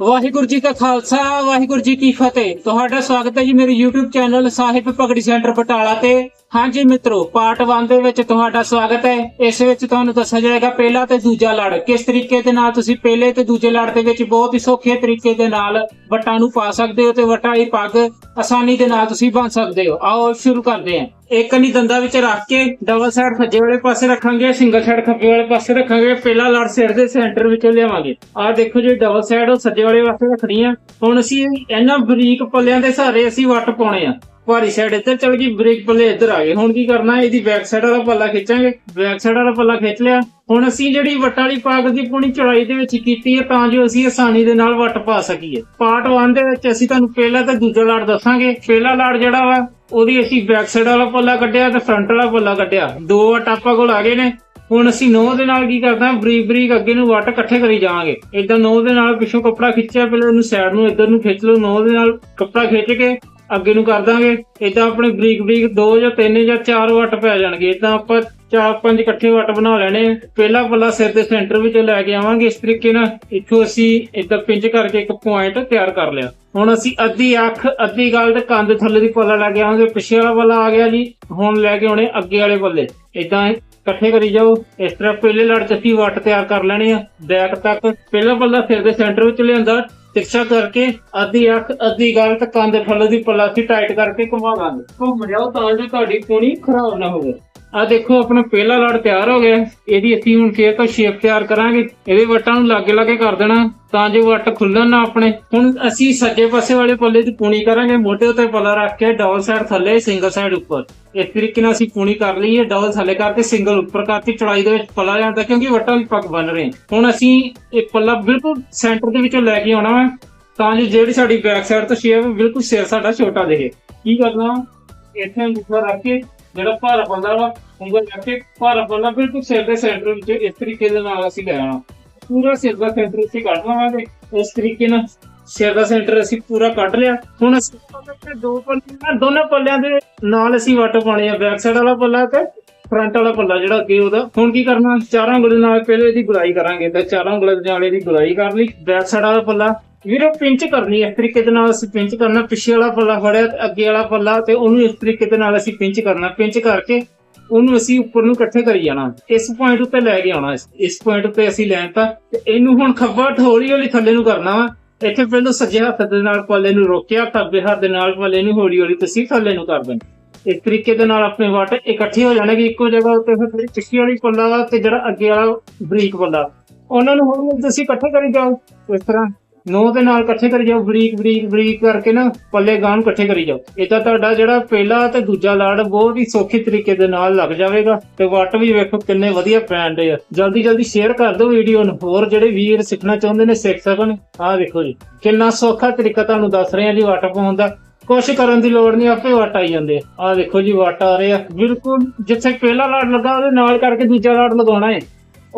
ਵਾਹਿਗੁਰੂ ਜੀ ਕਾ ਖਾਲਸਾ, ਵਾਹਿਗੁਰੂ ਜੀ ਕੀ ਫਤਿਹ। ਤੁਹਾਡਾ ਸਵਾਗਤ ਹੈ ਜੀ ਮੇਰੇ YouTube ਚੈਨਲ ਸਾਹਿਬ ਪਗੜੀ ਸੈਂਟਰ ਬਟਾਲਾ ਤੇ। ਹਾਂਜੀ ਮਿੱਤਰੋ ਪਾਰਟ 1 ਦੇ ਵਿੱਚ ਤੁਹਾਡਾ ਸਵਾਗਤ ਹੈ। ਇਸ ਵਿੱਚ ਤੁਹਾਨੂੰ ਦੱਸਿਆ ਜਾਏਗਾ ਪਹਿਲਾ ਤੇ ਦੂਜਾ ਲੜ। ਕਿਸ ਤਰੀਕੇ ਦੇ ਨਾਲ ਤੁਸੀਂ ਪਹਿਲੇ ਤੇ ਦੂਜੇ ਲੜ ਦੇ ਵਿੱਚ ਬਹੁਤ ਹੀ ਸੌਖੇ ਤਰੀਕੇ ਦੇ ਨਾਲ ਵਟਾਂ ਨੂੰ ਪਾ ਸਕਦੇ ਹੋ ਤੇ ਵਟਾਂ ਦੀ ਪੱਗ ਆਸਾਨੀ ਦੇ ਨਾਲ ਤੁਸੀਂ ਬੰਨ ਸਕਦੇ ਹੋ। ਆਓ, ਸ਼ੁਰੂ ਕਰਦੇ ਹਾਂ। ਇੱਕ ਨਹੀਂ ਦੰਦਾ ਵਿੱਚ ਰੱਖ ਕੇ ਡਬਲ ਸਾਈਡ ਸੱਜੇ ਵਾਲੇ ਪਾਸੇ ਰੱਖਾਂਗੇ ਸਿੰਗਲ ਸਾਈਡ ਖੱਬੇ ਵਾਲੇ ਪਾਸੇ ਰੱਖਾਂਗੇ। ਪਹਿਲਾ ਲੜ ਸਿਰ ਦੇ ਸੈਂਟਰ ਵਿੱਚ ਲਿਆਵਾਂਗੇ। ਆਹ ਦੇਖੋ ਜੀ ਡਬਲ ਸਾਈਡ ਉਹ ਸੱਜੇ ਵਾਲੇ ਪਾਸੇ ਰੱਖਣੀ ਆ। ਹੁਣ ਅਸੀਂ ਇਹਨਾਂ ਬਰੀਕ ਪੱਲਿਆਂ ਦੇ ਸਹਾਰੇ ਅਸੀਂ ਵੱਟ ਪਾਉਣੇ ਆ। ਭਾਰੀ ਸਾਈਡ ਇੱਧਰ ਚਲ ਗਈ ਬ੍ਰੇਕ ਪੱਲੇ ਇੱਧਰ ਆ ਗਏ। ਹੁਣ ਕੀ ਕਰਨਾ, ਇਹਦੀ ਬੈਕ ਸਾਈਡ ਵਾਲਾ ਪੱਲਾ ਖਿੱਚਾਂਗੇ। ਬੈਕ ਸਾਈਡ ਵਾਲਾ ਪੱਲਾ ਖਿੱਚ ਲਿਆ। ਹੁਣ ਅਸੀਂ ਜਿਹੜੀ ਵੱਟ ਵਾਲੀ ਪਾਗ ਦੀ ਪੂਣੀ ਚੌੜਾਈ ਦੇ ਵਿੱਚ ਕੀਤੀ ਹੈ, ਤਾਂ ਜੋ ਅਸੀਂ ਆਸਾਨੀ ਦੇ ਨਾਲ ਵੱਟ ਪਾ ਸਕੀਏ। ਪਾਰਟ 1 ਦੇ ਵਿੱਚ ਅਸੀਂ ਤੁਹਾਨੂੰ ਪਹਿਲਾ ਤੇ ਦੂਜਾ ਲਾੜ ਦੱਸਾਂਗੇ। ਪਹਿਲਾ ਲਾੜ ਜਿਹੜਾ ਵਾ, ਉਹਦੀ ਅਸੀਂ ਬੈਕ ਸਾਈਡ ਵਾਲਾ ਪੱਲਾ ਕੱਢਿਆ ਤੇ ਫਰੰਟ ਵਾਲਾ ਪੱਲਾ ਕੱਢਿਆ। ਦੋ ਵੱਟ ਆਪਾਂ ਕੋਲ ਆ ਗਏ ਨੇ। ਹੁਣ ਅਸੀਂ ਨੌ ਦੇ ਨਾਲ ਕੀ ਕਰਦਾ ਬਰੀਕ ਬਰੀਕ ਅੱਗੇ ਨੂੰ ਵੱਟ ਇਕੱਠੇ ਕਰੀ ਜਾਵਾਂਗੇ। ਇਦਾਂ ਨੌ ਦੇ ਨਾਲ ਪਿੱਛੋਂ ਕੱਪੜਾ ਖਿੱਚਿਆ, ਪਹਿਲੇ ਉਹਨੂੰ ਸਾਈਡ ਨੂੰ ਇੱਧਰ ਨੂੰ ਖਿੱਚ ਲਓ। ਨੌ ਦੇ ਨਾਲ ਕੱਪੜਾ ਖਿੱਚ ਕੇ ਅੱਗੇ ਨੂੰ ਕਰ ਦਾਂਗੇ ਇਦਾਂ ਆਪਣੇ ਬਰੀਕ ਬਰੀਕ ਦੋ ਜਾਂ ਤਿੰਨ ਜਾਂ ਚਾਰ ਵੱਟ ਪੈ ਜਾਣਗੇ। ਇਦਾਂ ਆਪਾਂ ਚਾਰ ਪੰਜ ਇਕੱਠੇ ਵੱਟ ਬਣਾ ਲੈਣੇ ਪਹਿਲਾ ਪੱਲਾ ਸਿਰ ਦੇ ਸੈਂਟਰ ਵਿੱਚ ਲੈ ਕੇ ਆਵਾਂਗੇ। ਇਸ ਤਰੀਕੇ ਨਾਲ ਇੱਥੋਂ ਅਸੀਂ ਇਦਾਂ ਪਿੰਚ ਕਰਕੇ ਇੱਕ ਪੁਆਇੰਟ ਤਿਆਰ ਕਰ ਲਿਆ। ਹੁਣ ਅਸੀਂ ਅੱਧੀ ਅੱਖ, ਅੱਧੀ ਗੱਲ ਤੇ ਕੰਨ ਦੇ ਥੱਲੇ ਦੀ ਪੱਲਾ ਲੈ ਕੇ ਆਵਾਂਗੇ। ਪਿੱਛੇ ਵਾਲਾ ਪੱਲਾ ਆ ਗਿਆ ਜੀ। ਹੁਣ ਲੈ ਕੇ ਆਉਣੇ ਅੱਗੇ ਵਾਲੇ ਪੱਲੇ। ਇਦਾਂ ਇਕੱਠੇ ਕਰੀ ਜਾਓ। ਇਸ ਤਰ੍ਹਾਂ ਪਹਿਲੇ ਲੜ ਚ ਅਸੀਂ ਵੱਟ ਤਿਆਰ ਕਰ ਲੈਣੇ ਆ। ਬੈਕ ਤੱਕ ਪਹਿਲਾ ਪੱਲਾ ਸਿਰ ਦੇ ਸੈਂਟਰ ਵਿੱਚ ਲਿਆਂਦਾ। ਤਿਰਛਾ ਕਰਕੇ, ਅੱਧੀ ਅੱਖ, ਅੱਧੀ ਗੱਲ ਤੇ ਕੰਨ ਦੇ ਥੱਲੇ ਦੀ ਪਲਾਸੀ ਟਾਈਟ ਕਰਕੇ ਘੁਮਾ ਲਾਂਗੇ। ਘੁੰਮ ਜਾਓ ਤਾਂ ਜੋ ਤੁਹਾਡੀ ਪੂਣੀ ਖਰਾਬ ਨਾ ਹੋਵੇ। ਆ ਦੇਖੋ, ਆਪਣਾ ਪਹਿਲਾ ਲੜ ਤਿਆਰ ਹੋ ਗਿਆ। ਇਹਦੀ ਅਸੀਂ ਹੁਣ ਫੇਰ ਤੋਂ ਸ਼ੇਪ ਤਿਆਰ ਕਰਾਂਗੇ। ਇਹਦੇ ਵੱਟਾਂ ਨੂੰ ਲਾਗੇ ਲਾਗੇ ਕਰ ਦੇਣਾ, ਤਾਂ ਜੋ ਵੱਟ ਖੁੱਲਣ ਨਾ ਆਪਣੇ। ਹੁਣ ਅਸੀਂ ਸੱਜੇ ਪਾਸੇ ਵਾਲੇ ਪੱਲੇ ਦੀ ਪੂਣੀ ਕਰਾਂਗੇ। ਮੋਢੇ ਉੱਤੇ ਪੱਲਾ ਰੱਖ ਕੇ ਡਬਲ ਸਾਈਡ ਥੱਲੇ, ਸਿੰਗਲ ਸਾਈਡ ਉੱਪਰ। ਇਸ ਤਰੀਕੇ ਨਾਲ ਅਸੀਂ ਪੂਣੀ ਕਰ ਲਈ ਹੈ ਡਬਲ ਥੱਲੇ ਕਰਕੇ ਸਿੰਗਲ ਉੱਪਰ ਕਰਤੀ, ਚੜਾਈ ਦੇ ਵਿੱਚ ਪੱਲਾ ਜਾਂਦਾ ਕਿਉਂਕਿ ਵੱਟਾਂ ਦੀ ਪੱਗ ਬਣ ਰਹੇ। ਹੁਣ ਅਸੀਂ ਇਹ ਪੱਲਾ ਬਿਲਕੁਲ ਸੈਂਟਰ ਦੇ ਵਿੱਚੋਂ ਲੈ ਕੇ ਆਉਣਾ ਵਾ, ਤਾਂ ਜੋ ਜਿਹੜੀ ਸਾਡੀ ਬੈਕ ਸਾਈਡ ਤੋਂ ਸ਼ੇਪ ਬਿਲਕੁਲ ਸਿਰ ਸਾਡਾ ਛੋਟਾ ਦਿਖੇ। ਕੀ ਕਰਨਾ ਇੱਥੇ ਅੰਗੂਠਾ ਰੱਖ ਕੇ ਜਿਹੜਾ ਭਾਰਾ ਪੱਲਾ ਵਾ, ਉਂਗਲ ਰੱਖ ਕੇ ਭਾਰਾ ਪੱਲਾ ਬਿਲਕੁਲ ਸਿਰ ਦੇ ਸੈਂਟਰ ਵਿੱਚ ਇਸ ਤਰੀਕੇ ਦੇ ਨਾਲ ਅਸੀਂ ਲੈ ਆਉਣਾ। ਪੂਰਾ ਸਿਰ ਦਾ ਸੈਂਟਰ ਅਸੀਂ ਕੱਢ ਲਵਾਂਗੇ। ਇਸ ਤਰੀਕੇ ਨਾਲ ਸਿਰ ਦਾ ਸੈਂਟਰ ਅਸੀਂ ਪੂਰਾ ਕੱਢ ਲਿਆ। ਹੁਣ ਅਸੀਂ ਦੋ ਪੱਲੇ ਦੋਨਾਂ ਪੱਲਿਆਂ ਦੇ ਨਾਲ ਅਸੀਂ ਵੱਟ ਪਾਉਣੇ ਆ ਬੈਕ ਸਾਈਡ ਵਾਲਾ ਪੱਲਾ ਤੇ ਫਰੰਟ ਵਾਲਾ ਪੱਲਾ ਜਿਹੜਾ ਅੱਗੇ ਉਹਦਾ। ਹੁਣ ਕੀ ਕਰਨਾ, ਚਾਰਾਂ ਉਂਗਲਾਂ ਨਾਲ ਪਹਿਲੇ ਇਹਦੀ ਗੁਲਾਈ ਕਰਾਂਗੇ ਤਾਂ ਚਾਰਾਂ ਉਂਗਲਾਂ ਦੇ ਨਾਲ ਇਹਦੀ ਗੁਲਾਈ ਕਰ ਲਈ। ਬੈਕ ਸਾਈਡ ਵਾਲਾ ਪੱਲਾ ਵੀਰੋ ਪਿੰਚ ਕਰਨੀ ਇਸ ਤਰੀਕੇ ਦੇ ਨਾਲ ਅਸੀਂ ਪਿੰਚ ਕਰਨਾ। ਪਿੱਛੇ ਵਾਲਾ ਪੱਲਾ ਫੜਿਆ ਤੇ ਅੱਗੇ ਵਾਲਾ ਪੱਲਾ ਤੇ ਉਹਨੂੰ ਇਸ ਤਰੀਕੇ ਦੇ ਨਾਲ ਅਸੀਂ ਪਿੰਚ ਕਰਨਾ। ਪਿੰਚ ਕਰਕੇ ਉਹਨੂੰ ਅਸੀਂ ਉੱਪਰ ਨੂੰ ਇਕੱਠੇ ਕਰੀ ਜਾਣਾ। ਇਸ ਪੁਆਇੰਟ ਉੱਤੇ ਲੈ ਕੇ ਆਉਣਾ। ਇਸ- ਪੁਆਇੰਟ ਉੱਤੇ ਅਸੀਂ ਲੈਣ ਤਾਂ ਤੇ ਇਹਨੂੰ ਹੁਣ ਖੱਬਾ ਹੌਲੀ ਹੌਲੀ ਥੱਲੇ ਨੂੰ ਕਰਨਾ ਵਾ। ਇੱਥੇ ਪਹਿਲਾਂ ਸੱਜੇ ਹੱਥ ਦੇ ਨਾਲ ਪੱਲੇ ਨੂੰ ਰੋਕਿਆ ਖੱਬੇ ਹੱਥ ਦੇ ਨਾਲ ਪੱਲੇ ਨੂੰ ਹੌਲੀ ਹੌਲੀ ਤੁਸੀਂ ਥੱਲੇ ਨੂੰ ਕਰ ਦੇਣਾ। ਇਸ ਤਰੀਕੇ ਦੇ ਨਾਲ ਆਪਣੇ ਵੱਟ ਇਕੱਠੇ ਹੋ ਜਾਣਗੇ ਇੱਕੋ ਜਗ੍ਹਾ ਉੱਤੇ। ਫਿਰ ਜਿਹੜੀ ਪਿੱਛੇ ਵਾਲੀ ਪੱਲਾ ਵਾ ਤੇ ਜਿਹੜਾ ਅੱਗੇ ਵਾਲਾ ਬਰੀਕ ਪੱਲਾ। ਉਹਨਾਂ ਨੂੰ ਹੁਣ ਤੁਸੀਂ ਇਕੱਠੇ ਕਰੀ ਜਾਓ। ਇਸ ਤਰ੍ਹਾਂ ਨੌ ਦੇ ਨਾਲ ਇਕੱਠੇ ਕਰੀ ਜਾਓ, ਬਰੀਕ ਬਰੀਕ ਬਰੀਕ ਕਰਕੇ ਨਾ ਪੱਲੇ ਗਾਂ ਨੂੰ ਇਕੱਠੇ ਕਰੀ ਜਾਓ। ਇਦਾਂ ਤੁਹਾਡਾ ਜਿਹੜਾ ਪਹਿਲਾ ਤੇ ਦੂਜਾ ਲਾੜ ਬਹੁਤ ਹੀ ਸੌਖੇ ਤਰੀਕੇ ਦੇ ਨਾਲ ਲੱਗ ਜਾਵੇਗਾ ਤੇ ਵੱਟ ਵੀ ਵੇਖੋ ਕਿੰਨੇ ਵਧੀਆ ਪੈਣ ਆ। ਜਲਦੀ ਜਲਦੀ ਸ਼ੇਅਰ ਕਰ ਦਿਓ ਵੀਡੀਓ ਨੂੰ। ਹੋਰ ਜਿਹੜੇ ਵੀਰ ਸਿੱਖਣਾ ਚਾਹੁੰਦੇ ਨੇ, ਸਿੱਖ ਸਕਣ। ਆਹ ਦੇਖੋ ਜੀ, ਕਿੰਨਾ ਸੌਖਾ ਤਰੀਕਾ ਤੁਹਾਨੂੰ ਦੱਸ ਰਹੇ ਆ ਜੀ ਵੱਟ ਪਾਉਣ ਦਾ। ਕੁਛ ਕਰਨ ਦੀ ਲੋੜ ਨਹੀਂ, ਆਪੇ ਵੱਟ ਆਈ ਜਾਂਦੇ ਆ। ਆਹ ਦੇਖੋ ਜੀ, ਵੱਟ ਆ ਰਹੇ ਆ। ਬਿਲਕੁਲ, ਜਿੱਥੇ ਪਹਿਲਾ ਲਾੜ ਲੱਗਾ, ਉਹਦੇ ਨਾਲ ਕਰਕੇ ਦੂਜਾ ਲਾੜ ਲਗਾਉਣਾ ਹੈ।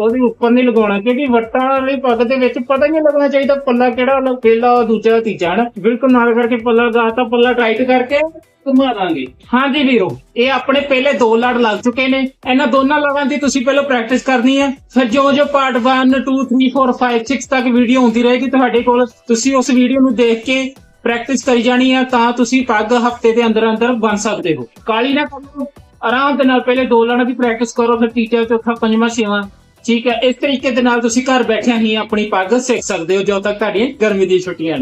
ਉਹਦੇ ਉੱਪਰ ਨਹੀਂ ਲਗਾਉਣਾ, ਕਿਉਂਕਿ ਵੱਟਾਂ ਵਾਲੀ ਪੱਗ ਦੇ ਵਿੱਚ ਪਤਾ ਹੀ ਨਹੀਂ ਲੱਗਣਾ ਚਾਹੀਦਾ ਪੱਲਾ ਕਿਹੜਾ ਪਹਿਲਾ ਦੂਜਾ ਤੀਜਾ ਨਾ ਬਿਲਕੁਲ ਨਾਲ ਕਰਕੇ ਪੱਲਾ ਗਾਤਾ ਪੱਲਾ ਟਾਈਟ ਕਰਕੇ ਘੁਮਾ ਦਾਂਗੇ। ਹਾਂਜੀ ਵੀਰੋ, ਇਹ ਆਪਣੇ ਪਹਿਲੇ ਦੋ ਲੜ ਲੱਗ ਚੁੱਕੇ ਨੇ। ਇਹਨਾਂ ਦੋਨਾਂ ਲੜਾਂ ਦੀ ਤੁਸੀਂ ਪਹਿਲਾਂ ਪ੍ਰੈਕਟਿਸ ਕਰਨੀ ਹੈ। ਫਿਰ ਜੋ ਜੋ ਪਾਰਟ 1 2 3 4 5 6 ਤੱਕ ਵੀਡੀਓ ਹੁੰਦੀ ਰਹੇਗੀ ਤੁਹਾਡੇ ਕੋਲ। ਤੁਸੀਂ ਉਸ ਵੀਡੀਓ ਨੂੰ ਦੇਖ ਕੇ ਪ੍ਰੈਕਟਿਸ ਕਰੀ ਜਾਣੀ ਹੈ, ਤਾਂ ਤੁਸੀਂ ਪੱਗ ਹਫ਼ਤੇ ਦੇ ਅੰਦਰ ਅੰਦਰ ਬਣ ਸਕਦੇ ਹੋ। ਕਾਲੀ ਨਾ ਕਰੋ। ਆਰਾਮ ਦੇ ਨਾਲ ਪਹਿਲੇ ਦੋ ਲੜਾਂ ਦੀ ਪ੍ਰੈਕਟਿਸ ਕਰੋ, ਫਿਰ ਤੀਜਾ, ਚੌਥਾ, ਪੰਜਵਾਂ, ਛੇਵਾਂ। ਠੀਕ ਹੈ, ਇਸ ਤਰੀਕੇ ਦੇ ਨਾਲ ਤੁਸੀਂ ਘਰ ਬੈਠਿਆਂ ਹੀ ਆਪਣੀ ਪੱਗ ਸਿੱਖ ਸਕਦੇ ਹੋ, ਜਦੋਂ ਤੱਕ ਤੁਹਾਡੀਆਂ ਗਰਮੀ ਦੀਆਂ ਛੁੱਟੀਆਂ ਨੇ।